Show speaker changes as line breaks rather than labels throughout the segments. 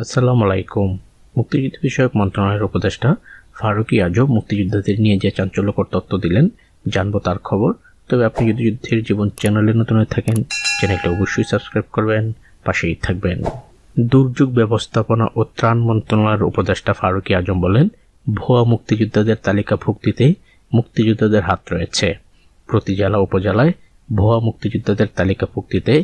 আসসালামু আলাইকুম মুক্তিযুদ্ধ বিষয়ক মন্ত্রণালয়ের উপদেষ্টা ফারুকি আজব মুক্তিযোদ্ধাদের নিয়ে যে চাঞ্চল্যকর তথ্য দিলেন, জানব তার খবর। তবে আপনি যদি যুদ্ধের জীবন চ্যানেলে নতুন হয়ে থাকেন, চ্যানেলটা অবশ্যই সাবস্ক্রাইব করবেন, পাশেই থাকবেন। দুর্যোগ ব্যবস্থাপনা ও ত্রাণ মন্ত্রণালয়ের উপদেষ্টা ফারুকি আজম বলেন, ভুয়া মুক্তিযোদ্ধাদের তালিকাভুক্তিতে মুক্তিযোদ্ধাদের হাত রয়েছে। প্রতি জেলা উপজেলায় ভুয়া মুক্তিযোদ্ধাদের তালিকাভুক্তিতে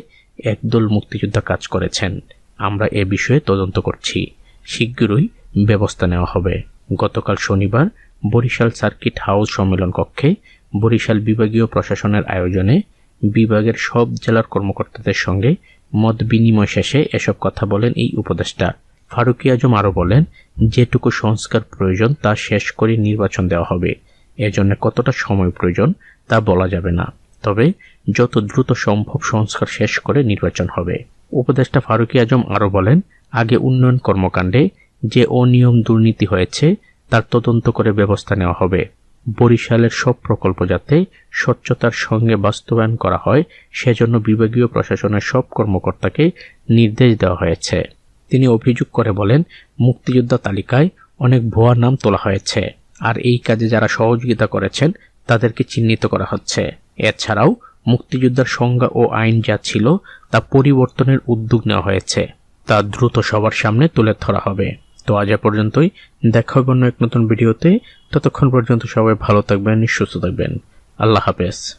একদল মুক্তিযোদ্ধা কাজ করেছেন। আমরা এ বিষয়ে তদন্ত করছি। শীঘ্রই ব্যবস্থা নেওয়া হবে। গতকাল শনিবার বরিশাল সার্কিট হাউস সম্মেলন কক্ষে বরিশাল বিভাগীয় প্রশাসনের আয়োজনে বিভাগের সব জেলার কর্মকর্তাদের সঙ্গে মত বিনিময় শেষে এসব কথা বলেন এই উপদেষ্টা। ফারুকি আজম আরও বলেন, যেটুকু সংস্কার প্রয়োজন তা শেষ করে নির্বাচন দেওয়া হবে। এজন্য কতটা সময় প্রয়োজন তা বলা যাবে না। তবে যত দ্রুত সম্ভব সংস্কার শেষ করে নির্বাচন হবে। উপদেষ্টা ফারুকি আজম আরও বলেন, আগে উন্নয়ন কর্মকাণ্ডে যে অনিয়ম দুর্নীতি হয়েছে, তার তদন্ত করে ব্যবস্থা নেওয়া হবে। বরিশালের সব প্রকল্প যাতে স্বচ্ছতার সঙ্গে বাস্তবায়ন করা হয়, সেজন্য বিভাগীয় প্রশাসনের সব কর্মকর্তাকে নির্দেশ দেওয়া হয়েছে। তিনি অভিযোগ করে বলেন, মুক্তিযোদ্ধা তালিকায় অনেক ভুয়া নাম তোলা হয়েছে, আর এই কাজে যারা সহযোগিতা করেছেন, তাদেরকে চিহ্নিত করা হচ্ছে। এছাড়াও মুক্তিযোদ্ধার সংজ্ঞা ও আইন যা ছিল তা পরিবর্তনের উদ্যোগ নেওয়া হয়েছে। তা দ্রুত সবার সামনে তুলে ধরা হবে। তো আজ পর্যন্তই। দেখা হবে অন্য এক নতুন ভিডিওতে। ততক্ষণ পর্যন্ত সবাই ভালো থাকবেন, সুস্থ থাকবেন। আল্লাহ হাফেজ।